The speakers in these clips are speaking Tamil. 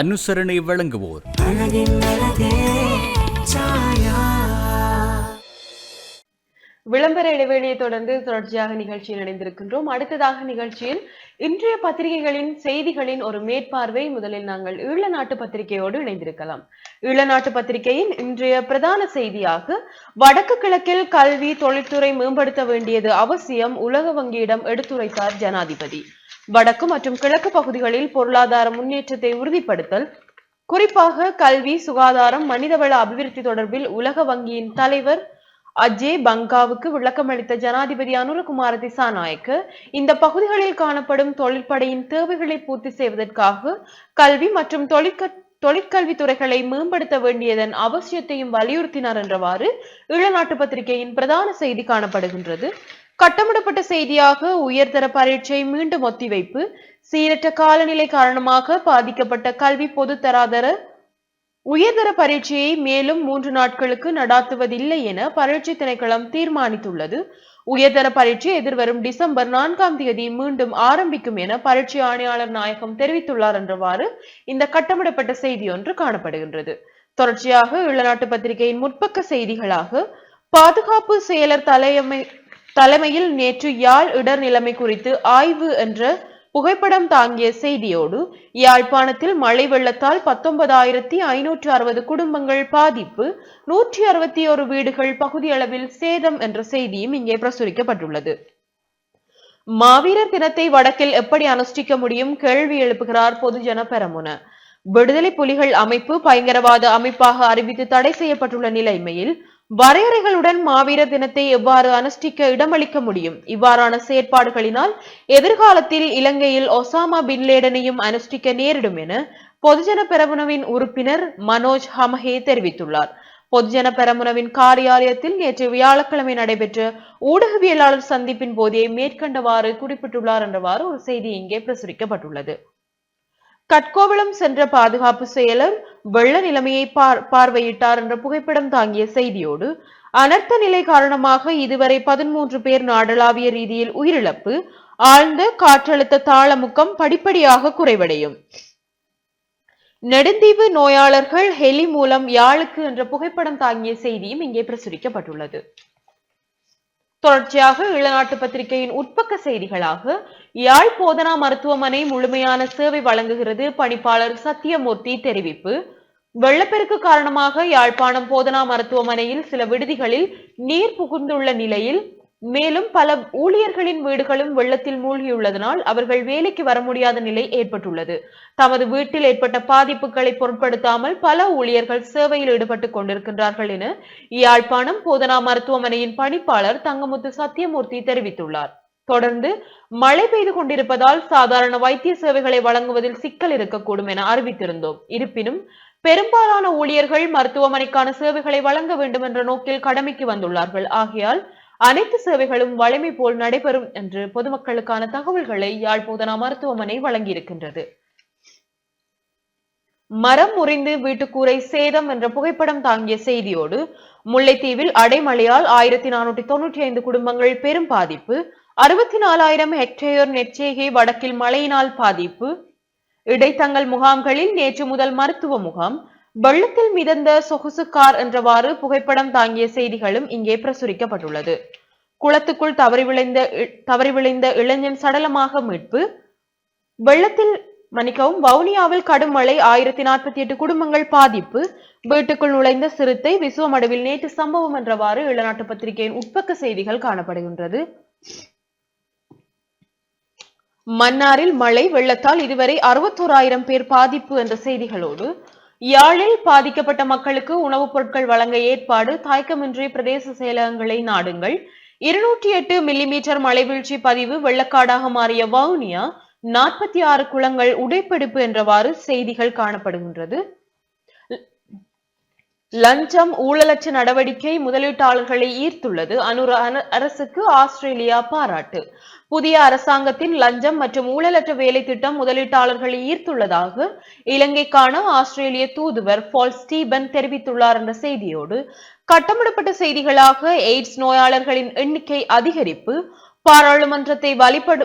அனுசரணை வழங்குவோர். விளம்பர இடைவெளியை தொடர்ந்து தொடர்ச்சியாக நிகழ்ச்சியில் இணைந்திருக்கின்றோம். அடுத்ததாக நிகழ்ச்சியில் இன்றைய பத்திரிகைகளின் செய்திகளின் ஒரு மேற்பார்வை முதலில் நாங்கள் ஈழ நாட்டு பத்திரிகையோடு இணைந்திருக்கலாம். ஈழ நாட்டு பத்திரிகையின் இன்றைய பிரதான செய்தியாக வடக்கு கிழக்கில் கல்வி தொழில்துறை மேம்படுத்த வேண்டியது அவசியம் உலக வங்கியிடம் எடுத்துரைத்தார் ஜனாதிபதி. வடக்கு மற்றும் கிழக்கு பகுதிகளில் பொருளாதார முன்னேற்றத்தை உறுதிப்படுத்தல் குறிப்பாக கல்வி சுகாதாரம் மனிதவள அபிவிருத்தி தொடர்பில் உலக வங்கியின் தலைவர் அஜே பங்காவுக்கு விளக்கமளித்த ஜனாதிபதி அனுரகுமார திசாநாயக்க இந்த பகுதிகளில் காணப்படும் தொழிற்படையின் தேவைகளை பூர்த்தி செய்வதற்காக கல்வி மற்றும் தொழிற்க தொழிற்கல்வி துறைகளை மேம்படுத்த வேண்டியதன் அவசியத்தையும் வலியுறுத்தினார் என்றவாறு ஈழநாட்டு பத்திரிகையின் பிரதான செய்தி காணப்படுகின்றது. கட்டமிடப்பட்ட செய்தியாக உயர்தர பரீட்சை மீண்டும் ஒத்திவைப்பு. சீரற்ற காலநிலை காரணமாக பாதிக்கப்பட்ட கல்வி பொது தராதர உயர்தர பரீட்சையை மேலும் மூன்று நாட்களுக்கு நடாத்துவதில்லை என பரீட்சை திணைக்களம் தீர்மானித்துள்ளது. உயர்தர பரீட்சை எதிர்வரும் டிசம்பர் நான்காம் தேதி மீண்டும் ஆரம்பிக்கும் என பரீட்சை ஆணையாளர் நாயகம் தெரிவித்துள்ளார் என்றவாறு இந்த கட்டமிடப்பட்ட செய்தி ஒன்று காணப்படுகின்றது. தொடர்ச்சியாக இளநாட்டு பத்திரிகையின் முற்பக்க செய்திகளாக பாதுகாப்பு செயலர் தலைமை தலைமையில் நேற்று யாழ் இடர் நிலைமை குறித்து ஆய்வு என்ற புகைப்படம் தாங்கிய செய்தியோடு யாழ்ப்பாணத்தில் மழை வெள்ளத்தால் பத்தொன்பதாயிரத்தி ஐநூற்று அறுபது குடும்பங்கள் பாதிப்பு நூற்றி அறுபத்தி ஒரு வீடுகள் பகுதியளவில் சேதம் என்ற செய்தியும் இங்கே பிரசுரிக்கப்பட்டுள்ளது. மாவீரர் தினத்தை வடக்கில் எப்படி அனுஷ்டிக்க முடியும் கேள்வி எழுப்புகிறார் பொதுஜன பெரமுன. விடுதலை புலிகள் அமைப்பு பயங்கரவாத அமைப்பாக அறிவித்து தடை செய்யப்பட்டுள்ள நிலைமையில் வரையறைகளுடன் மாவீரர் தினத்தை எவ்வாறு அனுஷ்டிக்க இடமளிக்க முடியும்? இவ்வாறான செயற்பாடுகளினால் எதிர்காலத்தில் இலங்கையில் ஒசாமா பின் லேடனையும் அனுஷ்டிக்க நேரிடும் என பொதுஜன பெரமுனவின் உறுப்பினர் மனோஜ் ஹமஹே தெரிவித்துள்ளார். பொதுஜன பெரமுனவின் காரியாலயத்தில் நேற்று வியாழக்கிழமை நடைபெற்ற ஊடகவியலாளர் சந்திப்பின் போதே மேற்கண்டவாறு குறிப்பிட்டுள்ளார் என்றவாறு ஒரு செய்தி இங்கே பிரசுரிக்கப்பட்டுள்ளது. கட்கோவளம் சென்ற பாதுகாப்பு செயலர் வெள்ள நிலைமையை பார்வையிட்டார் என்ற புகைப்படம் தாங்கிய செய்தியோடு அனர்த்த நிலை காரணமாக இதுவரை பதிமூன்று பேர் நாடளாவிய ரீதியில் உயிரிழப்பு ஆழ்ந்த காற்றழுத்த தாளமுக்கம் படிப்படியாக குறைவடையும். நெடுந்தீவு நோயாளர்கள் ஹெலி மூலம் யாழுக்கு என்ற புகைப்படம் தாங்கிய செய்தியும் இங்கே பிரசுரிக்கப்பட்டுள்ளது. தொடர்ச்சியாக இளநாட்டு பத்திரிகையின் உட்பக்க செய்திகளாக யாழ் போதனா மருத்துவமனை முழுமையான சேவை வழங்குகிறது பணிப்பாளர் சத்தியமூர்த்தி தெரிவிப்பு. வெள்ளப்பெருக்கு காரணமாக யாழ்ப்பாணம் போதனா மருத்துவமனையில் சில விடுதிகளில் நீர் புகுந்துள்ள நிலையில் மேலும் பல ஊழியர்களின் வீடுகளும் வெள்ளத்தில் மூழ்கியுள்ளதனால் அவர்கள் வேலைக்கு வர முடியாத நிலை ஏற்பட்டுள்ளது. தமது வீட்டில் ஏற்பட்ட பாதிப்புகளை பொருட்படுத்தாமல் பல ஊழியர்கள் சேவையில் ஈடுபட்டுக் கொண்டிருக்கின்றார்கள் என யாழ்ப்பாணம் போதனா மருத்துவமனையின் பணிப்பாளர் தங்கமுத்து சத்தியமூர்த்தி தெரிவித்துள்ளார். தொடர்ந்து மழை பெய்து கொண்டிருப்பதால் சாதாரண வைத்திய சேவைகளை வழங்குவதில் சிக்கல் இருக்கக்கூடும் என அறிவித்திருந்தோம். இருப்பினும் பெரும்பாலான ஊழியர்கள் மருத்துவமனைக்கான சேவைகளை வழங்க வேண்டும் என்ற நோக்கில் கடமைக்கு வந்துள்ளார்கள். ஆகையால் அனைத்து சேவைகளும் வழமை போல் நடைபெறும் என்று பொதுமக்களுக்கான தகவல்களை யாழ் போதனா மருத்துவமனை வழங்கியிருக்கின்றது. மரம் முறிந்து வீட்டுக்கூரை சேதம் என்ற புகைப்படம் தாங்கிய செய்தியோடு முல்லைத்தீவில் அடைமழையால் ஆயிரத்தி நானூற்றி தொன்னூற்றி ஐந்து குடும்பங்கள் பெரும் பாதிப்பு அறுபத்தி நாலாயிரம் ஹெக்டேயர் நெற்சேகை வடக்கில் மழையினால் பாதிப்பு இடைத்தங்கல் முகாம்களில் நேற்று முதல் மருத்துவ முகாம் வெள்ளத்தில் மிதந்த சொகுசு கார் என்றவாறு புகைப்படம் தாங்கிய செய்திகளும் இங்கே பிரசுரிக்கப்பட்டுள்ளது. குளத்துக்குள் தவறி விளைந்த தவறி விளைந்த இளைஞன் சடலமாக மீட்பு வெள்ளத்தில் மன்னிக்கவும் வவுனியாவில் கடும் மழை ஆயிரத்தி நாற்பத்தி எட்டு குடும்பங்கள் பாதிப்பு வீட்டுக்குள் நுழைந்த சிறுத்தை விசுவமடுவில் நேற்று சம்பவம் என்றவாறு இளநாட்டு பத்திரிகையின் உட்பக்க செய்திகள் காணப்படுகின்றது. மன்னாரில் மழை வெள்ளத்தால் இதுவரை அறுபத்தோராயிரம் பேர் பாதிப்பு என்ற செய்திகளோடு யாழில் பாதிக்கப்பட்ட மக்களுக்கு உணவுப் பொருட்கள் வழங்க ஏற்பாடு தாய்க்கமின்றி பிரதேச செயலகங்களை நாடுங்கள். இருநூற்றி எட்டு மில்லிமீட்டர் மழைவீழ்ச்சி பதிவு வெள்ளக்காடாக மாறிய வவுனியா நாற்பத்தி ஆறு குளங்கள் உடைப்பெடுப்பு என்றவாறு செய்திகள் காணப்படுகின்றது. லஞ்சம் ஊழலற்ற நடவடிக்கை முதலீட்டாளர்களை ஈர்த்துள்ளது. அனுர அரசுக்கு ஆஸ்திரேலியா பாராட்டு. புதிய அரசாங்கத்தின் லஞ்சம் மற்றும் ஊழலற்ற வேலை திட்டம் முதலீட்டாளர்களை ஈர்த்துள்ளதாக இலங்கைக்கான ஆஸ்திரேலிய தூதுவர் பால் ஸ்டீபன் தெரிவித்துள்ளார் என்ற செய்தியோடு கட்டமிடப்பட்ட செய்திகளாக எய்ட்ஸ் நோயாளர்களின் எண்ணிக்கை அதிகரிப்பு பாராளுமன்றத்தை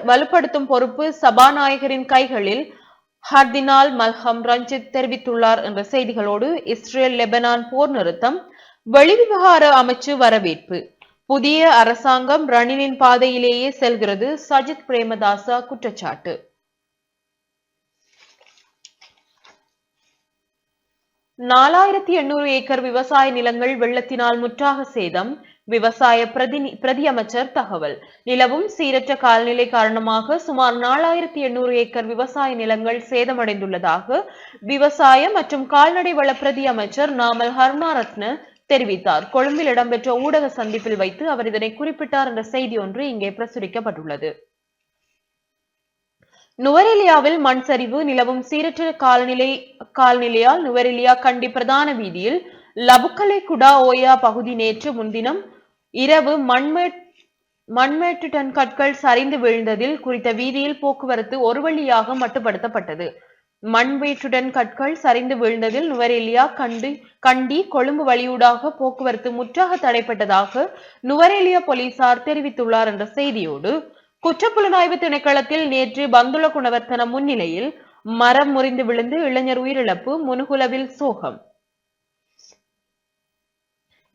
வலுப்படுத்தும் பொறுப்பு சபாநாயகரின் கைகளில் ஹர்தினால் மல்ஹம் ரஞ்சித் தெரிவித்துள்ளார் என்ற செய்திகளோடு இஸ்ரேல் லெபனான் போர் நிறுத்தம் வெளிவிவகார அமைச்சு வரவேற்பு. புதிய அரசாங்கம் ரணிலின் பாதையிலேயே செல்கிறது சஜித் பிரேமதாசா குற்றச்சாட்டு. நாலாயிரத்தி எண்ணூறு ஏக்கர் விவசாய நிலங்கள் வெள்ளத்தினால் முற்றாக சேதம் விவசாய பிரதி பிரதி அமைச்சர் தகவல். நிலவும் சீரற்ற காலநிலை காரணமாக சுமார் நாலாயிரத்தி எண்ணூறு ஏக்கர் விவசாய நிலங்கள் சேதமடைந்துள்ளதாக விவசாய மற்றும் கால்நடை வள பிரதியமைச்சர் நாமல் ஹர்மாரத்ன தெரிவித்தார். கொழும்பில் இடம்பெற்ற ஊடக சந்திப்பில் வைத்து அவர் இதனை குறிப்பிட்டார் என்ற செய்தி ஒன்று இங்கே பிரசுரிக்கப்பட்டுள்ளது. நுவரெலியாவில் மண் சரிவு நிலவும் சீரற்ற காலநிலை காலநிலையால் நுவரெலியா கண்டி பிரதான வீதியில் லபுக்கலை குடா ஓயா பகுதி நேற்று முன்தினம் இரவு மண்மேட் மண்மேட்டு டன் கற்கள் சரிந்து விழுந்ததில் குறித்த வீதியில் போக்குவரத்து ஒரு வழியாக மட்டுப்படுத்தப்பட்டது. மண்வீட்டுடன் கற்கள் சரிந்து வீழ்ந்ததில் நுவரெலியா கண்டி கண்டி கொழும்பு வழியூடாக போக்குவரத்து முற்றாக தடைப்பட்டதாக நுவரெலியா போலீசார் தெரிவித்துள்ளார் என்ற செய்தியோடு குற்றப்புலனாய்வு திணைக்களத்தில் நேற்று பந்துல குணவர்த்தன முன்னிலையில் மரம் முறிந்து விழுந்து இளைஞர் உயிரிழப்பு முனுகுலவில் சோகம்.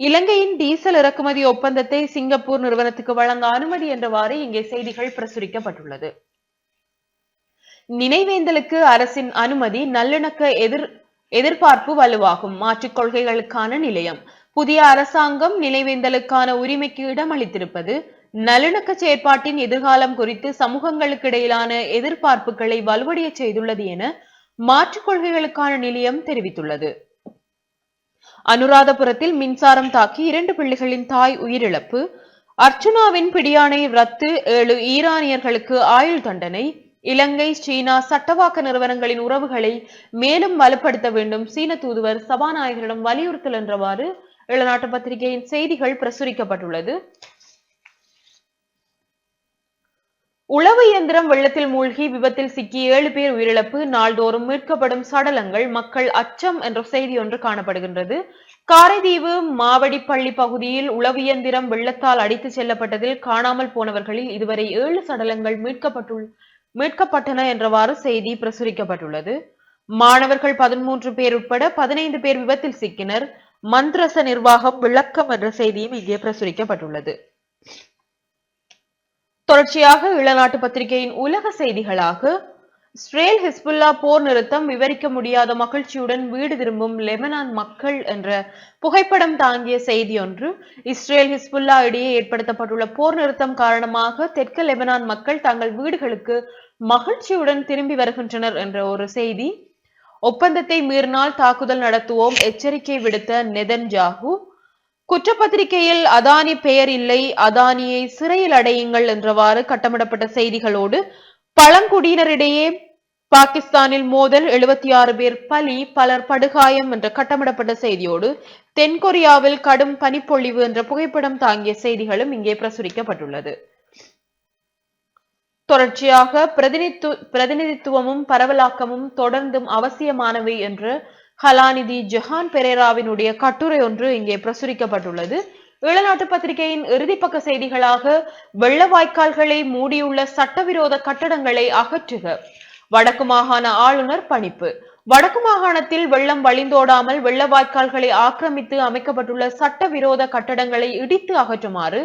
இலங்கையின் டீசல் இறக்குமதி ஒப்பந்தத்தை சிங்கப்பூர் நிறுவனத்துக்கு வழங்க அனுமதி என்றவாறு இங்கே செய்திகள் பிரசுரிக்கப்பட்டுள்ளது. நினைவேந்தலுக்கு அரசின் அனுமதி நல்லிணக்க எதிர் எதிர்பார்ப்பு வலுவாகும். மாற்றுக் கொள்கைகளுக்கான நிலையம். புதிய அரசாங்கம் நினைவேந்தலுக்கான உரிமைக்கு இடமளித்திருப்பது நல்லிணக்க செயற்பாட்டின் எதிர்காலம் குறித்து சமூகங்களுக்கு இடையிலான எதிர்பார்ப்புகளை வலுவடைய செய்துள்ளது என மாற்றுக் கொள்கைகளுக்கான நிலையம் தெரிவித்துள்ளது. அனுராதபுரத்தில் மின்சாரம் தாக்கி இரண்டு பிள்ளைகளின் தாய் உயிரிழப்பு. அர்ச்சுனாவின் பிடியாணை ரத்து ஏழு ஈரானியர்களுக்கு ஆயுள் தண்டனை. இலங்கை சீனா சட்டவாக்க நிறுவனங்களின் உறவுகளை மேலும் வலுப்படுத்த வேண்டும். சீன தூதுவர் சபாநாயகரிடம் வலியுறுத்தல் என்றவாறு இளநாட்டு பத்திரிகையின் செய்திகள் பிரசுரிக்கப்பட்டுள்ளது. உளவு இயந்திரம் வெள்ளத்தில் மூழ்கி விபத்தில் சிக்கி ஏழு பேர் உயிரிழப்பு. நாள்தோறும் மீட்கப்படும் சடலங்கள் மக்கள் அச்சம் என்ற செய்தி ஒன்று காணப்படுகின்றது. காரைதீவு மாவடிப்பள்ளி பகுதியில் உளவு இயந்திரம் வெள்ளத்தால் அடித்து செல்லப்பட்டதில் காணாமல் போனவர்களில் இதுவரை ஏழு சடலங்கள் மீட்கப்பட்டுள் மீட்கப்பட்டன என்றவாறு செய்தி பிரசுரிக்கப்பட்டுள்ளது. மாணவர்கள் பதிமூன்று பேர் உட்பட பதினைந்து பேர் விபத்தில் சிக்கினர். மந்த்ரச நிர்வாகம் விளக்கம் என்ற செய்தியும் இங்கே பிரசுரிக்கப்பட்டுள்ளது. தொடர்ச்சியாக இளநாட்டு பத்திரிகையின் உலக செய்திகளாக இஸ்ரேல் ஹிஸ்புல்லா போர் நிறுத்தம் விவரிக்க முடியாத மகிழ்ச்சியுடன் வீடு திரும்பும் லெபனான் மக்கள் என்ற புகைப்படம் தாங்கிய செய்தி ஒன்று இஸ்ரேல் ஹிஸ்புல்லா இடையே ஏற்படுத்தப்பட்டுள்ள போர் நிறுத்தம் காரணமாக தெற்கு லெபனான் மக்கள் தங்கள் வீடுகளுக்கு மகிழ்ச்சியுடன் திரும்பி வருகின்றனர் என்ற ஒரு செய்தி. ஒப்பந்தத்தை மீறினால் தாக்குதல் நடத்துவோம் எச்சரிக்கை விடுத்த நெதன் ஜாகு குற்றப்பத்திரிகையில் அதானி பெயர் இல்லை அதானியை சிறையில் அடையுங்கள் என்றவாறு கட்டமிடப்பட்ட செய்திகளோடு பழங்குடியினரிடையே பாகிஸ்தானில் மோதல் எழுபத்தி ஆறு பேர் பலி பலர் படுகாயம் என்ற கட்டமிடப்பட்ட செய்தியோடு தென்கொரியாவில் கடும் பனிப்பொழிவு என்ற புகைப்படம் தாங்கிய செய்திகளும் இங்கே பிரசுரிக்கப்பட்டுள்ளது. தொடர்ச்சியாக பிரதிநித்து பிரதிநிதித்துவமும் பரவலாக்கமும் தொடர்ந்தும் அவசியமானவை என்று கலாநிதி ஜஹான் பெரேராவினுடைய கட்டுரை ஒன்று இங்கே பிரசுரிக்கப்பட்டுள்ளது. ஈழநாட்டு பத்திரிகையின் இறுதிப்பக்க செய்திகளாக வெள்ள வாய்க்கால்களை மூடியுள்ள சட்டவிரோத கட்டடங்களை அகற்றுக. வடக்கு மாகாண ஆளுநர் பணிப்பு. வடக்கு மாகாணத்தில் வெள்ளம் வழிந்தோடாமல் வெள்ள வாய்க்கால்களை ஆக்கிரமித்து அமைக்கப்பட்டுள்ள சட்டவிரோத கட்டடங்களை இடித்து அகற்றுமாறு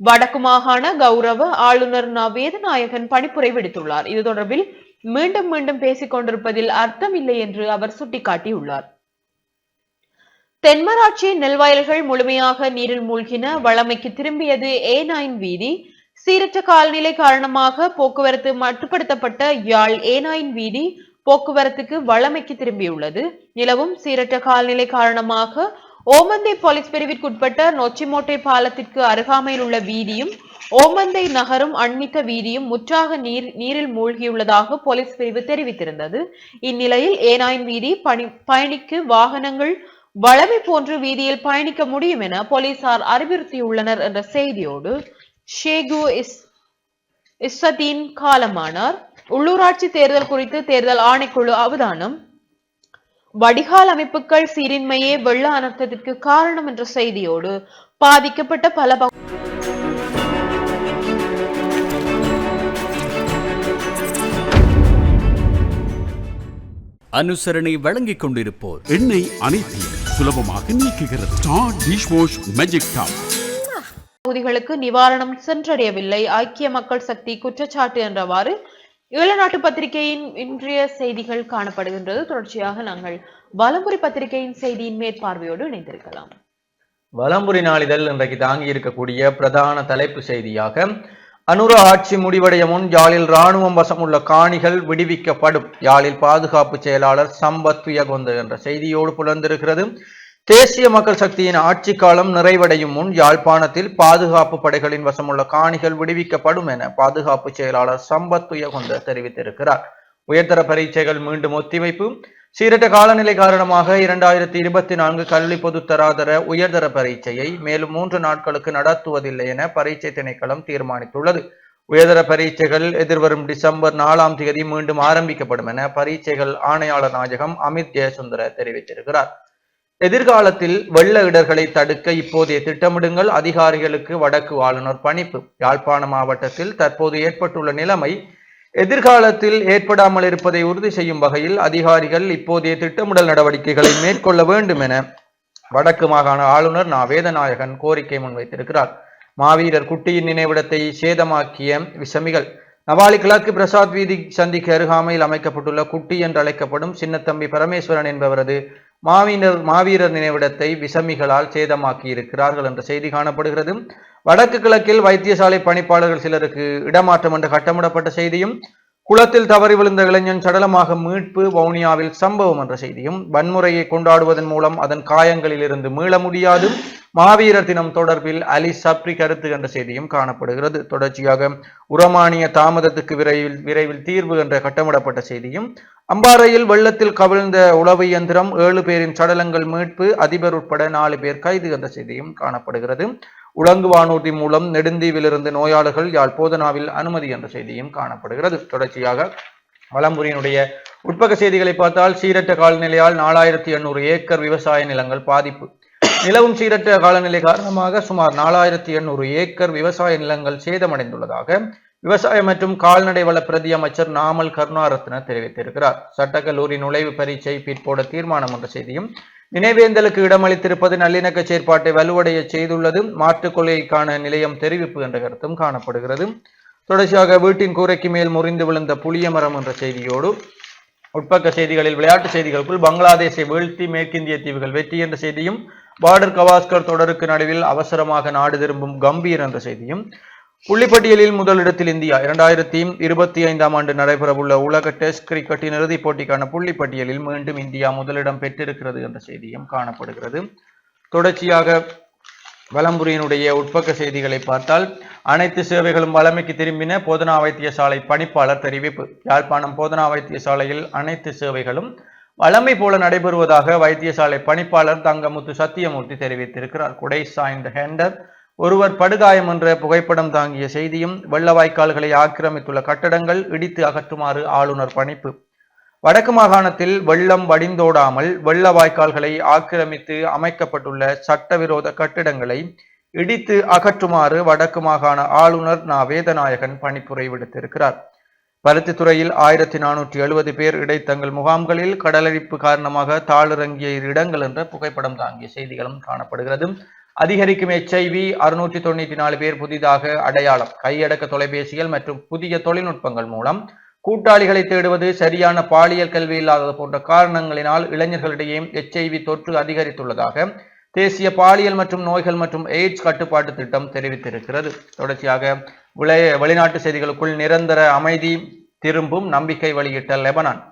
வடக்கு மாகாண கௌரவ ஆளுநர் ந. வேதநாயகன் பணிப்புரை விடுத்துள்ளார். இது தொடர்பில் மீண்டும் மீண்டும் பேசிக் கொண்டிருப்பதில் அர்த்தம் இல்லை என்று அவர் சுட்டிக்காட்டியுள்ளார். தென்மராட்சி நெல்வயல்கள் முழுமையாக நீரில் மூழ்கின வளமைக்கு திரும்பியது ஏ நைன் வீதி. சீரற்ற காலநிலை காரணமாக போக்குவரத்து மட்டுப்படுத்தப்பட்ட யாழ் ஏ நைன் வீதி போக்குவரத்துக்கு வளமைக்கு திரும்பியுள்ளது. நிலவும் சீரற்ற காலநிலை காரணமாக ஓமந்தை போலீஸ் பிரிவிற்குட்பட்ட நொச்சிமோட்டை பாலத்திற்கு அருகாமையில் உள்ள வீதியும் ஓமந்தை நகரும் அண்மித்த வீதியும் முற்றாக நீர் நீரில் மூழ்கியுள்ளதாக போலீஸ் பிரிவு தெரிவித்திருந்தது. இந்நிலையில் ஏனாயின் வீதி பணி பயணிக்கு வாகனங்கள் வளமை போன்று வீதியில் பயணிக்க முடியும் என போலீசார் அறிவுறுத்தியுள்ளனர் என்ற செய்தியோடு ஷேகு இஸ் இஸ்ஸதீன் காலமானார். உள்ளூராட்சி தேர்தல் குறித்து தேர்தல் ஆணைக்குழு அவதானம். வடிகால் அமைப்புகள் சீரின்மையே வெள்ள அனர்த்தத்திற்கு காரணம் என்ற செய்தியோடு பாதிக்கப்பட்ட பல பகுதி அனுசரணை வழங்கிக் கொண்டிருப்போர். எண்ணெய் அனைத்தையும் சுலபமாக நீக்குகிறது. Star Dish Wash Magic Top பகுதிகளுக்கு நிவாரணம் சென்றடையவில்லை. ஐக்கிய மக்கள் சக்தி குற்றச்சாட்டு என்றவாறு ஈழநாட்டு பத்திரிகையின் இன்றைய செய்திகள் காணப்படுகின்றது. தொடர்ச்சியாக நாங்கள் வலம்புரி பத்திரிகையின் செய்தியின் மேற்பார்வையோடு இணைந்திருக்கலாம். வலம்புரி நாளிதழ் இன்றைக்கு தாங்கி இருக்கக்கூடிய பிரதான தலைப்பு செய்தியாக அனுர ஆட்சி முடிவடைய முன் யாழில் இராணுவம் வசமுள்ள காணிகள் விடுவிக்கப்படும். யாழில் பாதுகாப்பு செயலாளர் சம்பத் துயகொந்து என்ற செய்தியோடு புலர்ந்திருக்கிறது தேசிய மக்கள் சக்தியின் ஆட்சி காலம் நிறைவடையும் முன் யாழ்ப்பாணத்தில் பாதுகாப்பு படைகளின் வசமுள்ள காணிகள் விடுவிக்கப்படும் என பாதுகாப்பு செயலாளர் சம்பத் துயகொந்த தெரிவித்திருக்கிறார். உயர்தர பரீட்சைகள் மீண்டும் ஒத்திவைப்பு. சீரற்ற காலநிலை காரணமாக இரண்டாயிரத்தி இருபத்தி நான்கு கல்வி பொதுத்தராதர உயர்தர பரீட்சையை மேலும் மூன்று நாட்களுக்கு நடத்துவதில்லை என பரீட்சை திணைக்களம் தீர்மானித்துள்ளது. உயர்தர பரீட்சைகள் எதிர்வரும் டிசம்பர் நாலாம் தேதி மீண்டும் ஆரம்பிக்கப்படும் என பரீட்சைகள் ஆணையாளர் நாயகம் அமித் ஜெயசுந்தர தெரிவித்திருக்கிறார். எதிர்காலத்தில் வெள்ள இடர்களை தடுக்க இப்போதைய திட்டமிடுங்கள். அதிகாரிகளுக்கு வடக்கு ஆளுநர் பணிப்பு. யாழ்ப்பாண மாவட்டத்தில் தற்போது ஏற்பட்டுள்ள நிலைமை எதிர்காலத்தில் ஏற்படாமல் இருப்பதை உறுதி செய்யும் வகையில் அதிகாரிகள் இப்போதைய திட்டமிடல் நடவடிக்கைகளை மேற்கொள்ள வேண்டும் என வடக்கு மாகாண ஆளுநர் நா. வேதநாயகன் கோரிக்கை முன்வைத்திருக்கிறார். மாவீரர் குட்டியின் நினைவிடத்தை சேதமாக்கிய விசமிகள். நவாலி கிழக்கு பிரசாத் வீதி சந்திக்கு அருகாமையில் அமைக்கப்பட்டுள்ள குட்டி என்று அழைக்கப்படும் சின்னத்தம்பி பரமேஸ்வரன் என்பவரது மாவீரர் மாவீரர் நினைவிடத்தை விசமிகளால் சேதமாக்கி இருக்கிறார்கள் என்ற செய்தி காணப்படுகிறது. வடக்கு கிழக்கில் வைத்தியசாலை பணிப்பாளர்கள் சிலருக்கு இடமாற்றம் என்று கட்டமிடப்பட்ட செய்தியும் குளத்தில் தவறி விழுந்த இளைஞன் சடலமாக மீட்பு வவுனியாவில் சம்பவம் என்ற செய்தியும் வன்முறையை கொண்டாடுவதன் மூலம் அதன் காயங்களில் இருந்து மீள முடியாது. மாவீரர் தினம் தொடர்பில் அலி சப்ரி கருத்து என்ற செய்தியும் காணப்படுகிறது. தொடர்ச்சியாக உரமானிய தாமதத்துக்கு விரைவில் விரைவில் தீர்வு என்ற கட்டமிடப்பட்ட செய்தியும் அம்பாறையில் வெள்ளத்தில் கவிழ்ந்த உளவு இயந்திரம் ஏழு பேரின் சடலங்கள் மீட்பு அதிபர் உட்பட நாலு பேர் கைது என்ற செய்தியும் காணப்படுகிறது. உலங்கு வானூர்தி மூலம் நெடுந்தீவிலிருந்து நோயாளர்கள் யாழ் போதனாவில் அனுமதி என்ற செய்தியும் காணப்படுகிறது. தொடர்ச்சியாக வலம்புரியினுடைய உட்பக செய்திகளை பார்த்தால் சீரற்ற காலநிலையால் நாலாயிரத்தி எண்ணூறு ஏக்கர் விவசாய நிலங்கள் பாதிப்பு. நிலவும் சீரற்ற காலநிலை காரணமாக சுமார் நாலாயிரத்தி எண்ணூறு ஏக்கர் விவசாய நிலங்கள் சேதமடைந்துள்ளதாக விவசாய மற்றும் கால்நடை வள பிரதி அமைச்சர் நாமல் கருணாரத்ன தெரிவித்திருக்கிறார். சட்டக்கல்லூரி நுழைவு பரீட்சை பிற்போட தீர்மானம் என்ற செய்தியும் நினைவேந்தலுக்கு இடமளித்திருப்பது நல்லிணக்க செயற்பாட்டை வலுவடைய செய்துள்ளது மாற்றுக் கொள்கைக்கான நிலையம் தெரிவிப்பு என்ற கருத்தும் காணப்படுகிறது. தொடர்ச்சியாக வீட்டின் கூரைக்கு மேல் முறிந்து விழுந்த புளிய மரம் என்ற செய்தியோடு உட்பக்க செய்திகளில் விளையாட்டு செய்திகளுக்குள் பங்களாதேஷை வீழ்த்தி மேற்கிந்திய தீவுகள் வெற்றி என்ற செய்தியும் பார்டர் கவாஸ்கர் தொடருக்கு நடுவில் அவசரமாக நாடு திரும்பும் கம்பீர் என்ற செய்தியும் புள்ளிப்பட்டியலில் முதலிடத்தில் இந்தியா. இரண்டாயிரத்தி இருபத்தி ஐந்தாம் ஆண்டு நடைபெறவுள்ள உலக டெஸ்ட் கிரிக்கெட்டின் இறுதிப் போட்டிக்கான புள்ளிப்பட்டியலில் மீண்டும் இந்தியா முதலிடம் பெற்றிருக்கிறது என்ற செய்தியும் காணப்படுகிறது. தொடர்ச்சியாக வலம்புரியினுடைய உட்பக்க செய்திகளை பார்த்தால் அனைத்து சேவைகளும் வளமைக்கு திரும்பின போதனா வைத்தியசாலை பணிப்பாளர் தெரிவிப்பு. யாழ்ப்பாணம் போதனா வைத்தியசாலையில் அனைத்து சேவைகளும் வளமை போல நடைபெறுவதாக வைத்தியசாலை பணிப்பாளர் தங்கமுத்து சத்தியமூர்த்தி தெரிவித்திருக்கிறார். குடை சாய்ந்த ஹேண்டர் ஒருவர் படுகாயம் என்ற புகைப்படம் தாங்கிய செய்தியும் வெள்ள வாய்க்கால்களை ஆக்கிரமித்துள்ள கட்டடங்கள் இடித்து அகற்றுமாறு ஆளுநர் பணிப்பு. வடக்கு மாகாணத்தில் வெள்ளம் வடிந்தோடாமல் வெள்ள வாய்க்கால்களை ஆக்கிரமித்து அமைக்கப்பட்டுள்ள சட்டவிரோத கட்டிடங்களை இடித்து அகற்றுமாறு வடக்கு மாகாண ஆளுநர் நா. வேதநாயகன் பணிப்புரை விடுத்திருக்கிறார். பருத்தித்துறையில் ஆயிரத்தி நானூற்றி எழுபது பேர் இடைத்தங்கள் முகாம்களில் கடலரிப்பு காரணமாக தாளிறங்கிய இரு இடங்கள் என்ற புகைப்படம் தாங்கிய செய்திகளும் காணப்படுகிறது. அதிகரிக்கும் எச்ஐவி அறுநூற்றி தொண்ணூற்றி நாலு பேர் புதிதாக அடையாளம். கையடக்க தொலைபேசிகள் மற்றும் புதிய தொழில்நுட்பங்கள் மூலம் கூட்டாளிகளை தேடுவது சரியான பாலியல் கல்வி இல்லாதது போன்ற காரணங்களினால் இளைஞர்களிடையே எச்ஐவி தொற்று அதிகரித்துள்ளதாக தேசிய பாலியல் மற்றும் நோய்கள் மற்றும் எய்ட்ஸ் கட்டுப்பாட்டு திட்டம் தெரிவித்திருக்கிறது. தொடர்ச்சியாக விளைய வெளிநாட்டு செய்திகளுக்குள் நிரந்தர அமைதி திரும்பும் நம்பிக்கை வெளியிட்ட லெபனான்.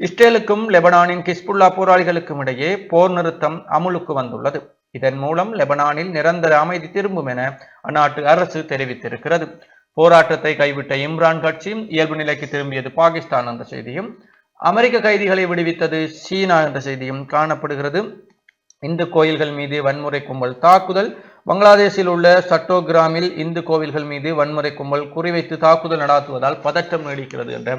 இஸ்ரேலுக்கும் லெபனானின் கிஸ்புல்லா போராளிகளுக்கும் இடையே போர் நிறுத்தம் அமுலுக்கு வந்துள்ளது. இதன் மூலம் லெபனானில் நிரந்தர அமைதி திரும்பும் என அந்நாட்டு அரசு தெரிவித்திருக்கிறது. போராட்டத்தை கைவிட்ட இம்ரான் கட்சி இயல்பு நிலைக்கு திரும்பியது பாகிஸ்தான் என்ற செய்தியும் அமெரிக்க கைதிகளை விடுவித்தது சீனா என்ற செய்தியும் காணப்படுகிறது. இந்து கோயில்கள் மீது வன்முறை கும்பல் தாக்குதல் பங்களாதேஷில் உள்ள சட்டோகிராமில் இந்து கோவில்கள் மீது வன்முறை கும்பல் குறிவைத்து தாக்குதல் நடாத்துவதால் பதற்றம் நீடிக்கிறது என்ற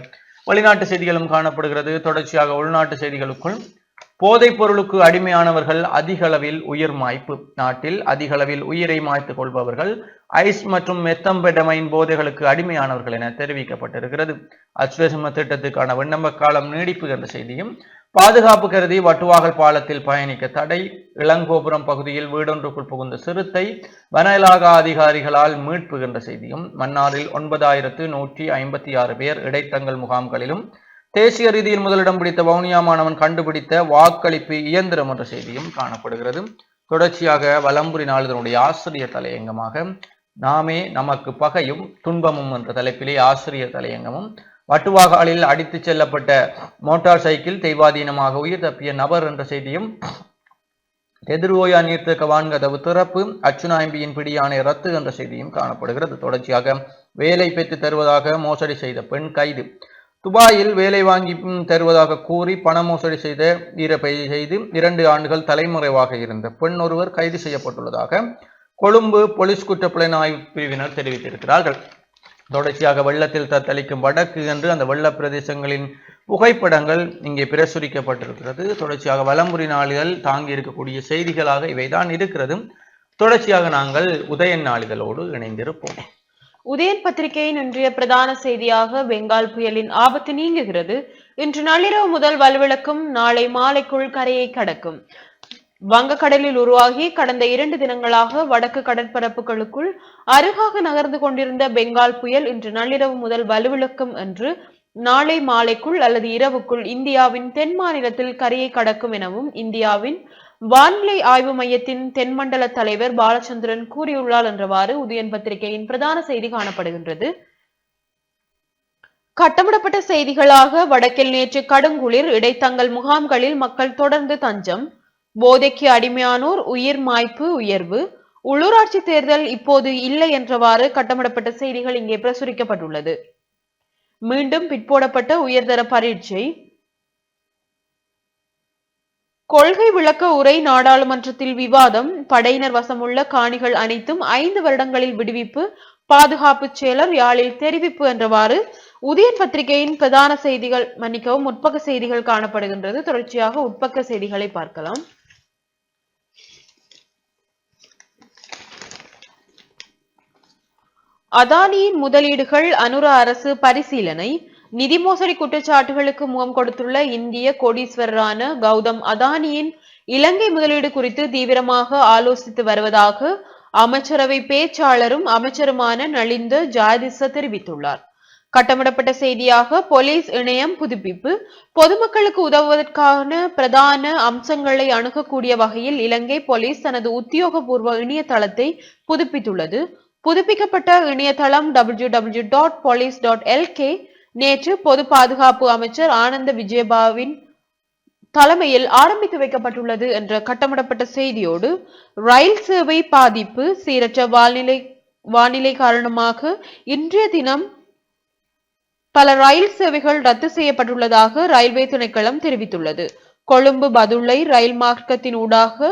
வெளிநாட்டு செய்திகளும் காணப்படுகிறது. தொடர்ச்சியாக உள்நாட்டு செய்திகளுக்குள் போதைப் பொருளுக்கு அடிமையானவர்கள் அதிகளவில் உயிர் மாய்ப்பு நாட்டில் அதிகளவில் உயிரை மாய்த்துக் கொள்பவர்கள் ஐஸ் மற்றும் மெத்தம்பெடமைன் போதைகளுக்கு அடிமையானவர்கள் என தெரிவிக்கப்பட்டிருக்கிறது. அஸ்வசம திட்டத்துக்கான விண்ணப்ப காலம் நீடிப்பு என்ற செய்தியும் பாதுகாப்பு கருதி வட்டுவாகல் பாலத்தில் பயணிக்க தடை இளங்கோபுரம் பகுதியில் வீடொன்றுக்குள் புகுந்த சிறுத்தை வனலாகா அதிகாரிகளால் மீட்பு என்ற செய்தியும் மன்னாரில் ஒன்பதாயிரத்து நூற்றி ஐம்பத்தி ஆறு பேர் இடைத்தங்கல் முகாம்களிலும் தேசிய ரீதியில் முதலிடம் பிடித்த வவுனியா மாணவன் கண்டுபிடித்த வாக்களிப்பு இயந்திரம் என்ற செய்தியும் காணப்படுகிறது. தொடர்ச்சியாக வலம்புரி நாளிதனுடைய ஆசிரியர் தலையங்கமாக நாமே நமக்கு பகையும் துன்பமும் என்ற தலைப்பிலே ஆசிரியர் தலையங்கமும் வட்டுவாகாலில் அடித்துச் செல்லப்பட்ட மோட்டார் சைக்கிள் தெய்வாதீனமாக உயிர் தப்பிய நபர் என்ற செய்தியும் எதிர்வோயா நீர்த்தக்க வான்கதவு திறப்பு அச்சுநாயம்பியின் பிடியான ரத்து என்ற செய்தியும் காணப்படுகிறது. தொடர்ச்சியாக வேலை பெற்று தருவதாக மோசடி செய்த பெண் கைது. துபாயில் வேலை வாங்கி தருவதாக கூறி பண மோசடி செய்த ஈரப்பை செய்து இரண்டு ஆண்டுகள் தலைமறைவாக இருந்த பெண் ஒருவர் கைது செய்யப்பட்டுள்ளதாக கொழும்பு போலீஸ் குற்றப்புலனாய்வு பிரிவினர் தெரிவித்திருக்கிறார்கள். தொடர்ச்சியாக வெள்ளத்தில் தத்தளிக்கும் வடக்கு என்று அந்த வெள்ள பிரதேசங்களின் புகைப்படங்கள் இங்கே பிரசுரிக்கப்பட்டிருக்கிறது. தொடர்ச்சியாக வலம்புரி நாளிதழ் தாங்கி இருக்கக்கூடிய செய்திகளாக இவைதான் இருக்கிறது தொடர்ச்சியாக நாங்கள் உதயன் நாளிதழோடு இணைந்திருப்போம். உதயன் பத்திரிகையின் இன்றைய பிரதான செய்தியாக பெங்கால் புயலின் ஆபத்து நீங்குகிறது. இன்று நள்ளிரவு முதல் வலுவிழக்கும் நாளை மாலைக்குள் கரையை கடக்கும். வங்கக்கடலில் உருவாகி கடந்த இரண்டு தினங்களாக வடக்கு கடற்பரப்புகளுக்குள் அருகாக நகர்ந்து கொண்டிருந்த பெங்கால் புயல் இன்று நள்ளிரவு முதல் வலுவிளக்கும் என்று நாளை மாலைக்குள் அல்லது இரவுக்குள் இந்தியாவின் தென் மாநிலத்தில் கரையை கடக்கும் எனவும் இந்தியாவின் வானிலை ஆய்வு மையத்தின் தென்மண்டல தலைவர் பாலச்சந்திரன் கூறியுள்ளார் என்றவாறு உதயன் பத்திரிகையின் பிரதான செய்தி காணப்படுகின்றது. கட்டமிடப்பட்ட செய்திகளாக வடக்கில் நேற்று கடுங்குளிர் இடைத்தங்கள் முகாம்களில் மக்கள் தொடர்ந்து தஞ்சம் போதைக்கு அடிமையானோர் உயிர் மாய்ப்பு உயர்வு உள்ளூராட்சி தேர்தல் இப்போது இல்லை என்றவாறு கட்டமிடப்பட்ட செய்திகள் இங்கே பிரசுரிக்கப்பட்டுள்ளது. மீண்டும் பிற்போடப்பட்ட உயர்தர பரீட்சை கொள்கை விளக்க உரை நாடாளுமன்றத்தில் விவாதம். படையினர் வசமுள்ள காணிகள் அனைத்தும் ஐந்து வருடங்களில் விடுவிப்பு. பாதுகாப்பு செயலர் யாழில் தெரிவிப்பு என்றவாறு உதயன் பத்திரிகையின் பிரதான செய்திகள் மன்னிக்கவும் உட்பக்க செய்திகள் காணப்படுகின்றது. தொடர்ச்சியாக உட்பக்க செய்திகளை பார்க்கலாம். அதானியின் முதலீடுகள் அனுர அரசு பரிசீலனை. நிதி மோசடி குற்றச்சாட்டுகளுக்கு முகம் கொடுத்துள்ள இந்திய கோடீஸ்வரரான கௌதம் அதானியின் இலங்கை முதலீடு குறித்து தீவிரமாக ஆலோசித்து வருவதாக அமைச்சரவை பேச்சாளரும் அமைச்சருமான நலிந்த ஜாதிச தெரிவித்துள்ளார். கட்டமிடப்பட்ட செய்தியாக போலீஸ் இணையம் புதுப்பிப்பு பொதுமக்களுக்கு உதவுவதற்கான பிரதான அம்சங்களை அணுகக்கூடிய வகையில் இலங்கை போலீஸ் தனது உத்தியோகபூர்வ இணையதளத்தை புதுப்பித்துள்ளது. புதுப்பிக்கப்பட்ட இணையதளம் W W dot police dot LK நேற்று பொது பாதுகாப்பு அமைச்சர் ஆனந்த விஜயபாவின் தலைமையில் ஆரம்பித்து வைக்கப்பட்டுள்ளது என்ற கட்டமிடப்பட்ட செய்தியோடு ரயில் சேவை பாதிப்பு சீரற்ற வானிலை வானிலை காரணமாக இன்றைய தினம் பல ரயில் சேவைகள் ரத்து செய்யப்பட்டுள்ளதாக ரயில்வே திணைக்களம் தெரிவித்துள்ளது. கொழும்பு பதுளை ரயில் மார்க்கத்தின் ஊடாக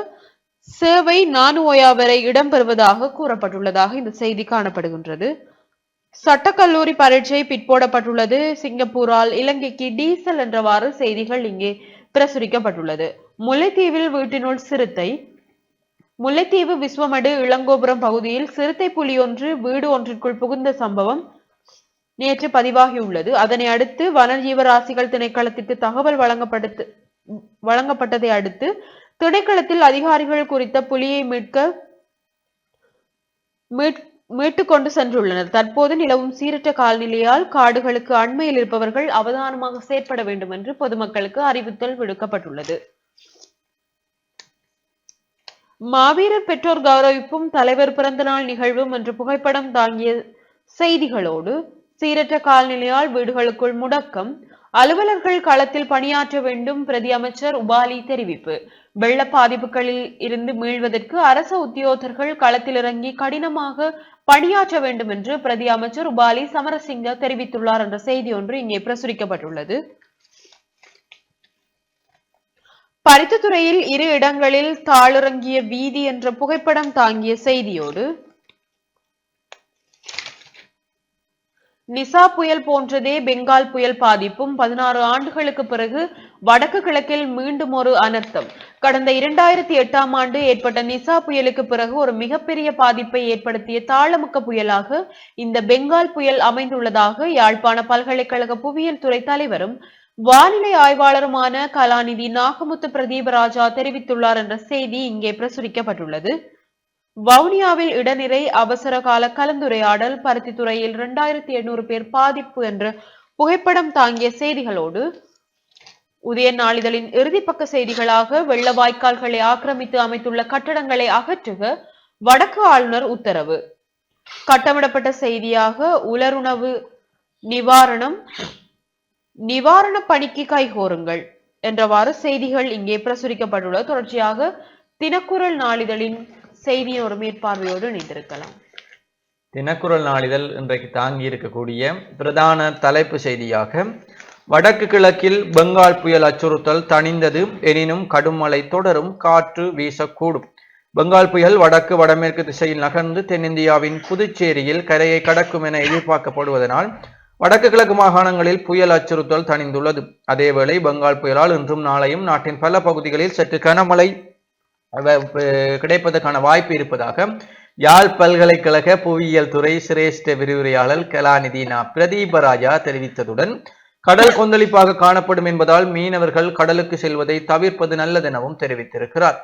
சேவை நானுஓயா வரை இடம்பெறுவதாக கூறப்பட்டுள்ளதாக இந்த செய்தி காணப்படுகின்றது. சட்டக்கல்லூரி பரீட்சை பிற்போடப்பட்டுள்ளது. சிங்கப்பூரால் இலங்கைக்கு டீசல் என்றவாறு செய்திகள் இங்கே பிரசுரிக்கப்பட்டுள்ளது. முல்லைத்தீவில் வீட்டினுள் சிறுத்தை முல்லைத்தீவு விஸ்வமடு இளங்கோபுரம் பகுதியில் சிறுத்தை புலி ஒன்று வீடு ஒன்றிற்குள் புகுந்த சம்பவம் நேற்று பதிவாகியுள்ளது. அதனை அடுத்து வனஜீவராசிகள் திணைக்களத்திற்கு தகவல் வழங்கப்பட்டு வழங்கப்பட்டதை அடுத்து திணைக்களத்தில் அதிகாரிகள் குறித்த புலியை மீட்க மீட்- மீட்டுக் கொண்டு சென்றுள்ளனர். தற்போது நிலவும் சீரற்ற காலநிலையால் காடுகளுக்கு அண்மையில் இருப்பவர்கள் அவதானமாக செயற்பட வேண்டும் என்று பொதுமக்களுக்கு அறிவித்தல் விடுக்கப்பட்டுள்ளது. மாவீரர் பெற்றோர் கௌரவிப்பும் தலைவர் பிறந்தநாள் நிகழ்வும் என்ற புகைப்படம் தாங்கிய செய்திகளோடு சீரற்ற காலநிலையால் வீடுகளுக்குள் முடக்கம் அலுவலர்கள் களத்தில் பணியாற்ற வேண்டும் பிரதி அமைச்சர் உபாலி தெரிவிப்பு. வெள்ள பாதிப்புகளில் இருந்து மீள்வதற்கு அரச உத்தியோகர்கள் களத்தில் இறங்கி கடினமாக பணியாற்ற வேண்டும் என்று பிரதி அமைச்சர் உபாலி சமரசிங்க தெரிவித்துள்ளார் என்ற செய்தி ஒன்று இங்கே பிரசுரிக்கப்பட்டுள்ளது. பருத்தித்துறையில் இரு இடங்களில் தாளிறங்கிய வீதி என்ற புகைப்படம் தாங்கிய செய்தியோடு நிசா புயல் போன்றதே பெங்கால் புயல் பாதிப்பும் பதினாறு ஆண்டுகளுக்கு பிறகு வடக்கு கிழக்கில் மீண்டும் ஒரு அனர்த்தம். கடந்த இரண்டாயிரத்தி எட்டாம் ஆண்டு ஏற்பட்ட நிசா புயலுக்கு பிறகு ஒரு மிகப்பெரிய பாதிப்பை ஏற்படுத்திய தாளமுக்க புயலாக இந்த பெங்கால் புயல் அமைந்துள்ளதாக யாழ்ப்பாண பல்கலைக்கழக புவியியல் துறை தலைவரும் வானிலை ஆய்வாளருமான கலாநிதி நாகமுத்து பிரதீபராஜா தெரிவித்துள்ளார் என்ற செய்தி இங்கே பிரசுரிக்கப்பட்டுள்ளது. வவுனியாவில் இடநிறை அவசர கால கலந்துரையாடல் பருத்தித்துறையில் இரண்டாயிரத்தி எண்ணூறு பேர் பாதிப்பு என்று புகைப்படம் தாங்கிய செய்திகளோடு உதய நாளிதழின் இறுதிப்பக்க செய்திகளாக வெள்ள வாய்க்கால்களை ஆக்கிரமித்து அமைத்துள்ள கட்டடங்களை அகற்றுக வடக்கு ஆளுநர் உத்தரவு. கட்டமிடப்பட்ட செய்தியாக உலருணவு நிவாரணம் நிவாரண பணிக்கு கைகோருங்கள் என்றவாறு செய்திகள் இங்கே பிரசுரிக்கப்பட்டுள்ள தொடர்ச்சியாக தினக்குரல் நாளிதழின் செய்தியின் ஒரு மேற்பார்வையோடு இணைந்திருக்கலாம். தினக்குரல் நாளிதழ் இன்றைக்கு தாங்கி இருக்கக்கூடிய பிரதான தலைப்பு செய்தியாக வடக்கு கிழக்கில் பெங்கால் புயல் அச்சுறுத்தல் தணிந்தது எனினும் கடும் மழை தொடரும் காற்று வீசக்கூடும். பெங்கால் புயல் வடக்கு வடமேற்கு திசையில் நகர்ந்து தென்னிந்தியாவின் புதுச்சேரியில் கரையை கடக்கும் என எதிர்பார்க்கப்படுவதனால் வடக்கு கிழக்கு மாகாணங்களில் புயல் அச்சுறுத்தல் தணிந்துள்ளது. அதேவேளை பெங்கால் புயலால் இன்றும் நாளையும் நாட்டின் பல பகுதிகளில் சற்று கனமழை கிடைப்பதற்கான வாய்ப்பு இருப்பதாக யாழ் பல்கலைக்கழக புவியியல் துறை சிரேஷ்ட விரிவுரையாளர் கலாநிதி நா பிரதீபராஜா தெரிவித்ததுடன் கடல் கொந்தளிப்பாக காணப்படும் என்பதால் மீனவர்கள் கடலுக்கு செல்வதை தவிர்ப்பது நல்லதெனவும் தெரிவித்திருக்கிறார்.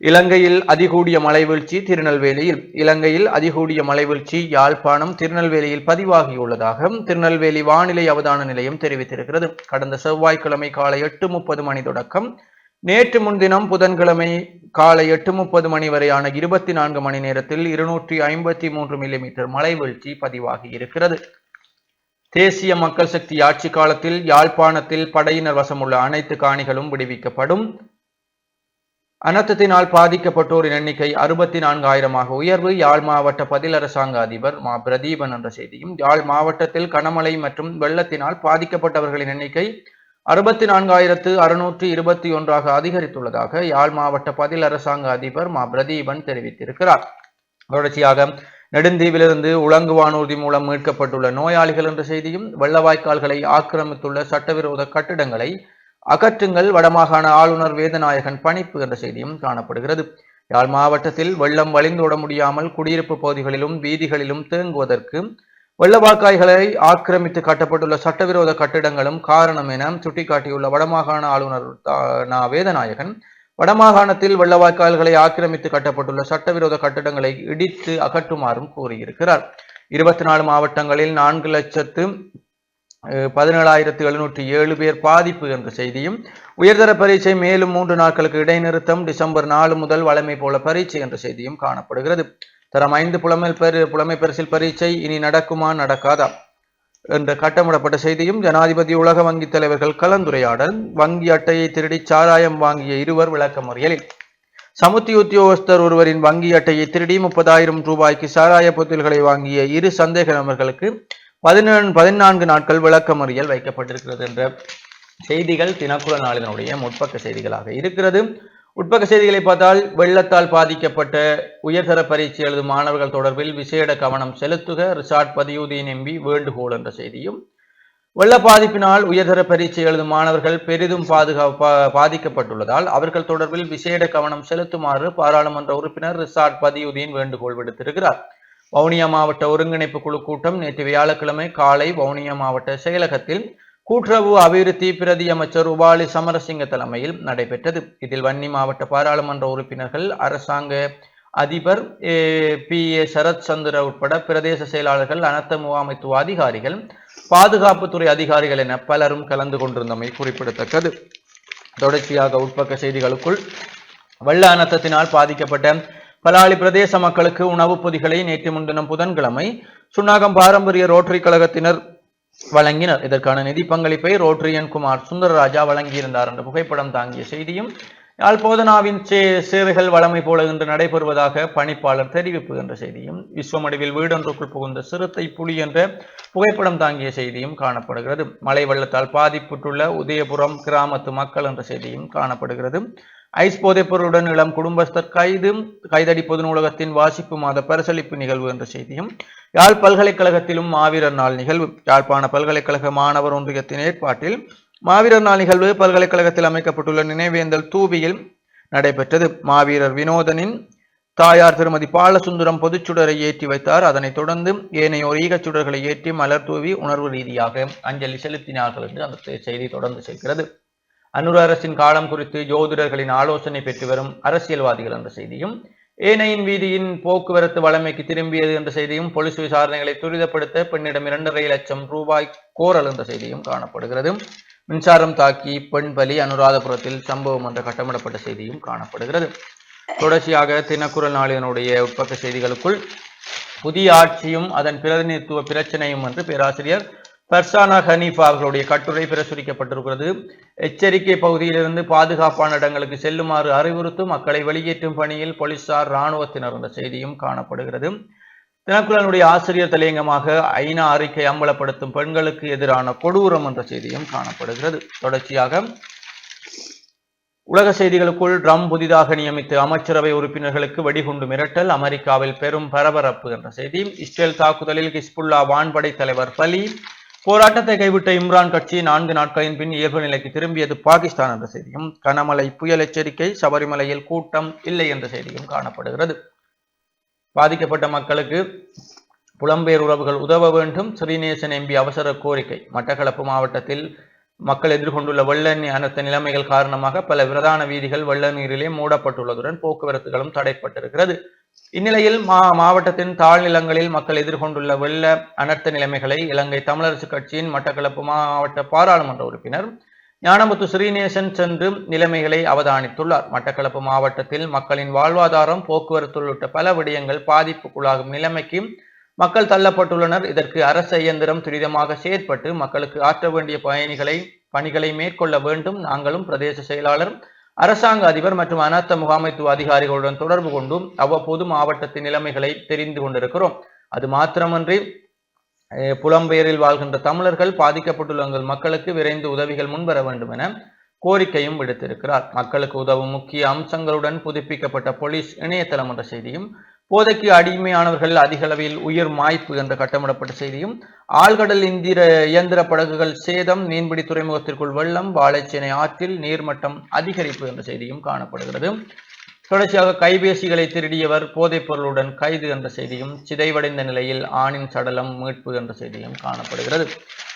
இலங்கையில் அதிகூடிய மலைவீழ்ச்சி திருநெல்வேலியில் இலங்கையில் அதிகூடிய மலைவீழ்ச்சி யாழ்ப்பாணம் திருநெல்வேலியில் பதிவாகியுள்ளதாக திருநெல்வேலி வானிலை அவதான நிலையம் தெரிவித்திருக்கிறது. கடந்த செவ்வாய்க்கிழமை காலை எட்டு முப்பது மணி தொடக்கம் நேற்று முன்தினம் புதன்கிழமை காலை எட்டு முப்பது மணி வரையான இருபத்தி நான்கு மணி நேரத்தில் இருநூற்றி ஐம்பத்தி மூன்று மில்லிமீட்டர் மழை வீழ்ச்சி பதிவாகி இருக்கிறது. தேசிய மக்கள் சக்தி ஆட்சி காலத்தில் யாழ்ப்பாணத்தில் படையினர் வசமுள்ள அனைத்து காணிகளும் விடுவிக்கப்படும். அனர்த்தத்தினால் பாதிக்கப்பட்டோரின் எண்ணிக்கை அறுபத்தி நான்காயிரமாக உயர்வு. யாழ் மாவட்ட பதில் அரசாங்க அதிபர் மா. பிரதீபன் என்ற செய்தியும் யாழ் மாவட்டத்தில் கனமழை மற்றும் வெள்ளத்தினால் பாதிக்கப்பட்டவர்களின் எண்ணிக்கை அறுபத்தி நான்காயிரத்து அறுநூற்றி இருபத்தி ஒன்றாக அதிகரித்துள்ளதாக யாழ் மாவட்ட பதில் அரசாங்க அதிபர் மா பிரதீபன் தெரிவித்திருக்கிறார். தொடர்ச்சியாக நெடுந்தீவிலிருந்து உலங்கு வானூர்தி மூலம் மீட்கப்பட்டுள்ள நோயாளிகள் என்ற செய்தியும் வெள்ளவாய்க்கால்களை ஆக்கிரமித்துள்ள சட்டவிரோத கட்டிடங்களை அகற்றுங்கள் வடமாகாண ஆளுநர் வேதநாயகன் பணிப்பு என்ற செய்தியும் காணப்படுகிறது. யாழ் மாவட்டத்தில் வெள்ளம் வழிந்தோட முடியாமல் குடியிருப்பு பகுதிகளிலும் வீதிகளிலும் தேங்குவதற்கு வெள்ளவாக்காய்களை ஆக்கிரமித்து கட்டப்பட்டுள்ள சட்டவிரோத கட்டிடங்களும் காரணம் என சுட்டிக்காட்டியுள்ள வடமாகாண ஆளுநர் நா வேதநாயகன் வடமாகாணத்தில் வெள்ளவாய்க்கால்களை ஆக்கிரமித்து கட்டப்பட்டுள்ள சட்டவிரோத கட்டிடங்களை இடித்து அகற்றுமாறும் கூறியிருக்கிறார். இருபத்தி நாலு மாவட்டங்களில் நான்கு லட்சத்து பதினேழாயிரத்து எழுநூற்றி ஏழு பேர் பாதிப்பு என்ற செய்தியும் உயர்தர பரீட்சை மேலும் மூன்று நாட்களுக்கு இடைநிறுத்தம் டிசம்பர் நாலு முதல் வளமை போல பரீட்சை என்ற செய்தியும் காணப்படுகிறது. தரம் ஐந்து புலமை பெரு புலமை பரிசில் பரீட்சை இனி நடக்குமா நடக்காதா? என்ற கட்டமிடப்பட்ட செய்தியும் ஜனாதிபதி உலக வங்கி தலைவர்கள் கலந்துரையாடல் வங்கி அட்டையை திருடி சாராயம் வாங்கிய இருவர் விளக்கமறியலில். சமுத்தி உத்தியோகஸ்தர் ஒருவரின் வங்கி அட்டையை திருடி முப்பதாயிரம் ரூபாய்க்கு சாராய பொத்தில்களை வாங்கிய இரு சந்தேக நபர்களுக்கு பதினேழு பதினான்கு நாட்கள் விளக்கமறியல் வைக்கப்பட்டிருக்கிறது என்ற செய்திகள் தினக்குல நாளினுடைய முற்பக்க செய்திகளாக இருக்கிறது. உட்பக்க செய்திகளை பார்த்தால் வெள்ளத்தால் பாதிக்கப்பட்ட உயர்தர பரீட்சை எழுதும் மாணவர்கள் தொடர்பில் விசேட கவனம் செலுத்துக ரிசார்ட் பதியுதீன் எம்பி வேண்டுகோள் என்ற செய்தியும். வெள்ள பாதிப்பினால் உயர்தர பரீட்சை எழுதும் மாணவர்கள் பெரிதும் பாதுகா பாதிக்கப்பட்டுள்ளதால் அவர்கள் தொடர்பில் விசேட கவனம் செலுத்துமாறு பாராளுமன்ற உறுப்பினர் ரிசார்ட் பதியுதீன் வேண்டுகோள் விடுத்திருக்கிறார். வவுனியா மாவட்ட ஒருங்கிணைப்பு குழு கூட்டம் நேற்று வியாழக்கிழமை காலை வவுனியா மாவட்ட செயலகத்தில் கூட்டுறவு அபிவிருத்தி பிரதி அமைச்சர் உபாலி சமரசிங்க தலைமையில் நடைபெற்றது. இதில் வன்னி மாவட்ட பாராளுமன்ற உறுப்பினர்கள் அரசாங்க அதிபர் பி ஏ சரத் சந்திர உட்பட பிரதேச செயலாளர்கள் அனர்த்த முகாமைத்துவ அதிகாரிகள் பாதுகாப்புத்துறை அதிகாரிகள் என பலரும் கலந்து கொண்டிருந்தமை குறிப்பிடத்தக்கது. தொடர்ச்சியாக உட்பக்க செய்திகளுக்குள் வெள்ள அனர்த்தத்தினால் பாதிக்கப்பட்ட பலாலி பிரதேச மக்களுக்கு உணவுப் பொதிகளை நேற்று முன்தினம் புதன்கிழமை சுன்னாகம் பாரம்பரிய ரோட்டரி கழகத்தினர் வழங்கினர். இதற்கான நிதி பங்களிப்பை ரோட்ரியன் குமார் சுந்தரராஜா வழங்கியிருந்தார் என்ற புகைப்படம் தாங்கிய செய்தியும் யாழ் போதனாவின் சே சேவைகள் வழமை போல இன்று நடைபெறுவதாக பணிப்பாளர் தெரிவிப்பு என்ற செய்தியும் விஸ்வமடிவில் வீடொன்றுக்குள் புகுந்த சிறுத்தை புலி என்ற புகைப்படம் தாங்கிய செய்தியும் காணப்படுகிறது. மழை வெள்ளத்தால் பாதிப்புற்றுள்ள உதயபுரம் கிராமத்து மக்கள் என்ற செய்தியும் காணப்படுகிறது. ஐஸ் போதைப்பொருளுடன் இளம் குடும்பஸ்தர் கைது கைதடி பொது நூலகத்தின் வாசிப்பு மாத பரிசளிப்பு நிகழ்வு என்ற செய்தியும் யாழ் பல்கலைக்கழகத்திலும் மாவீரர் நாள் நிகழ்வு. யாழ்ப்பாண பல்கலைக்கழக மாணவர் ஒன்றியத்தின் ஏற்பாட்டில் மாவீரர் நாள் நிகழ்வு பல்கலைக்கழகத்தில் அமைக்கப்பட்டுள்ள நினைவேந்தல் தூபியில் நடைபெற்றது. மாவீரர் வினோதனின் தாயார் திருமதி பாலசுந்தரம் பொதுச்சுடரை ஏற்றி வைத்தார். அதனைத் தொடர்ந்து ஏனையோர் ஈகச்சுடர்களை ஏற்றி மலர் தூவி உணர்வு ரீதியாக அஞ்சலி செலுத்தினார்கள் என்று அந்த செய்தி தொடர்ந்து செல்கிறது. அனுர அரசின் காலம் குறித்து ஜோதிடர்களின் ஆலோசனை பெற்று வரும் அரசியல்வாதிகள் என்ற செய்தியும் ஏனையின் வீதியின் போக்குவரத்து வளமைக்கு திரும்பியது என்ற செய்தியும் போலீஸ் விசாரணைகளை துரிதப்படுத்த பெண்ணிடம் இரண்டரை லட்சம் ரூபாய் கோரல் என்ற செய்தியும் காணப்படுகிறது. மின்சாரம் தாக்கி பெண் பலி அனுராதபுரத்தில் சம்பவம் என்ற கட்டமிடப்பட்ட செய்தியும் காணப்படுகிறது. தொடர்ச்சியாக தினக்குரல் நாளினுடைய உட்பக்க செய்திகளுக்குள் புதிய ஆட்சியும் அதன் பிரதிநிதித்துவ பிரச்சனையும் என்று பேராசிரியர் பர்சானா ஹனீஃபா அவர்களுடைய கட்டுரை பிரசுரிக்கப்பட்டிருக்கிறது. எச்சரிக்கை பகுதியிலிருந்து பாதுகாப்பான இடங்களுக்கு செல்லுமாறு அறிவுறுத்தும் மக்களை வெளியேற்றும் பணியில் போலீசார் இராணுவத்தினர் என்ற செய்தியும் காணப்படுகிறது. தினக்குழனுடைய ஆசிரியர் தலையங்கமாக ஐநா அறிக்கை அம்பலப்படுத்தும் பெண்களுக்கு எதிரான கொடூரம் என்ற செய்தியும் காணப்படுகிறது. தொடர்ச்சியாக உலக செய்திகளுக்குள் ட்ரம் புதிதாக நியமித்த அமைச்சரவை உறுப்பினர்களுக்கு வெடிகுண்டு மிரட்டல் அமெரிக்காவில் பெரும் பரபரப்பு என்ற செய்தி. இஸ்ரேல் தாக்குதலில் ஹிஸ்புல்லா வான்படை தலைவர் பலி போராட்டத்தை கைவிட்ட இம்ரான் கட்சி நான்கு நாட்களின் பின் இயல்பு நிலைக்கு திரும்பியது பாகிஸ்தான் என்ற செய்தியும் கனமழை புயல் எச்சரிக்கை சபரிமலையில் கூட்டம் இல்லை என்ற செய்தியும் காணப்படுகிறது. பாதிக்கப்பட்ட மக்களுக்கு புலம்பெயர் உறவுகள் உதவ வேண்டும் ஸ்ரீநேசன் எம்பி அவசர கோரிக்கை. மட்டக்களப்பு மாவட்டத்தில் மக்கள் எதிர்கொண்டுள்ள வெள்ள நீர் அனர்த்த நிலைமைகள் காரணமாக பல பிரதான வீதிகள் வெள்ள நீரிலே மூடப்பட்டுள்ளதுடன் போக்குவரத்துகளும் தடைப்பட்டிருக்கிறது. இந்நிலையில் மா மாவட்டத்தின் தாழ்நிலங்களில் மக்கள் எதிர்கொண்டுள்ள வெள்ள அனர்த்த நிலைமைகளை இலங்கை தமிழரசு கட்சியின் மட்டக்களப்பு மாவட்ட பாராளுமன்ற உறுப்பினர் ஞானமுத்து ஸ்ரீநேசன் சென்று நிலைமைகளை அவதானித்துள்ளார். மட்டக்களப்பு மாவட்டத்தில் மக்களின் வாழ்வாதாரம் போக்குவரத்து உள்ளிட்ட பல விடயங்கள் பாதிப்புக்குள்ளாகும் நிலைமைக்கு மக்கள் தள்ளப்பட்டுள்ளனர். இதற்கு அரச இயந்திரம் துரிதமாக செயற்பட்டு மக்களுக்கு ஆற்ற வேண்டிய பயணிகளை பணிகளை மேற்கொள்ள வேண்டும். நாங்களும் பிரதேச செயலாளர் அரசாங்க அதிபர் மற்றும் அனர்த்த முகாமைத்துவ அதிகாரிகளுடன் தொடர்பு கொண்டும் அவ்வப்போது மாவட்டத்தின் நிலைமைகளை தெரிந்து கொண்டிருக்கிறோம். அது மாத்திரமன்றி அஹ், புலம்பெயரில் வாழ்கின்ற தமிழர்கள் பாதிக்கப்பட்டுள்ள எங்கள் மக்களுக்கு விரைந்து உதவிகள் முன்வர வேண்டும் என கோரிக்கையும் விடுத்திருக்கிறார். மக்களுக்கு உதவும் முக்கிய அம்சங்களுடன் புதுப்பிக்கப்பட்ட போலீஸ் இணையதளம் என்ற செய்தியும் போதைக்கு அடிமையானவர்கள் அதிக அளவில் உயிர் மாய்ப்பு என்ற கட்டமிடப்பட்ட செய்தியும் ஆழ்கடல் இந்திர இயந்திர படகுகள் சேதம் மீன்பிடி துறைமுகத்திற்குள் வெள்ளம் வாழைச்சேனை ஆற்றில் நீர்மட்டம் அதிகரிப்பு என்ற செய்தியும் காணப்படுகிறது. தொடர்ச்சியாக கைபேசிகளை திருடியவர் போதைப் பொருளுடன் கைது என்ற செய்தியும் சிதைவடைந்த நிலையில் ஆணின் சடலம் மீட்பு என்ற செய்தியும் காணப்படுகிறது.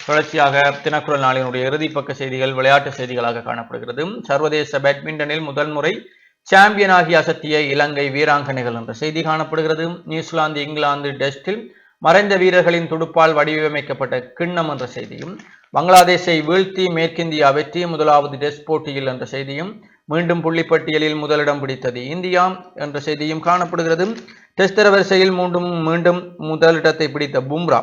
தொடர்ச்சியாக தினக்குரல் நாளினுடைய இறுதிப்பக்க செய்திகள் விளையாட்டு செய்திகளாக காணப்படுகிறது. சர்வதேச பேட்மிண்டனில் முதல் முறை சாம்பியன் ஆகி அசத்திய இலங்கை வீராங்கனைகள் என்ற செய்தி காணப்படுகிறது. நியூசிலாந்து இங்கிலாந்து டெஸ்டில் மறைந்த வீரர்களின் துடுப்பால் வடிவமைக்கப்பட்ட கிண்ணம் என்ற செய்தியும் பங்களாதேஷை வீழ்த்தி மேற்கிந்தியா வெற்றி முதலாவது டெஸ்ட் போட்டியில் என்ற செய்தியும் மீண்டும் புள்ளிப்பட்டியலில் முதலிடம் பிடித்தது இந்தியா என்ற செய்தியும் காணப்படுகிறது. டெஸ்ட் தரவரிசையில் மீண்டும் மீண்டும் முதலிடத்தை பிடித்த பும்ரா.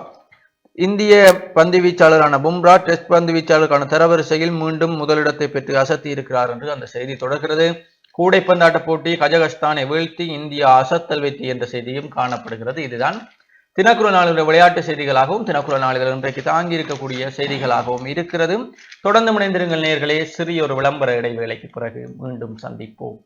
இந்திய பந்து வீச்சாளரான பும்ரா டெஸ்ட் பந்து வீச்சாளருக்கான தரவரிசையில் மீண்டும் முதலிடத்தை பெற்று அசத்தி இருக்கிறார் என்று அந்த செய்தி தொடர்கிறது. கூடைப்பந்தாட்ட போட்டி கஜகஸ்தானை வீழ்த்தி இந்தியா அசத்தல் வெற்றி என்ற செய்தியும் காணப்படுகிறது. இதுதான் தினக்குரல் நாளில் விளையாட்டு செய்திகளாகவும் தினக்குரல் நாளிதழ் இன்றைக்கு தாங்கி இருக்கக்கூடிய செய்திகளாகவும் இருக்கிறது. தொடர்ந்து முனைந்திருங்கள் நேர்களே சிறிய ஒரு விளம்பர இடைவேளைக்கு பிறகு மீண்டும் சந்திப்போம்.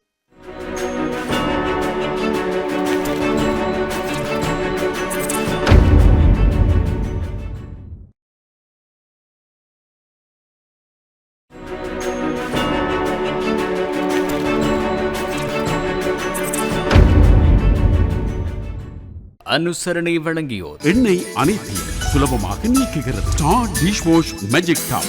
அனுசரணை வழங்கியோர். எண்ணெய் அனைத்தையும் சுலபமாக நீக்குகிறது. Star Dish Wash Magic Top.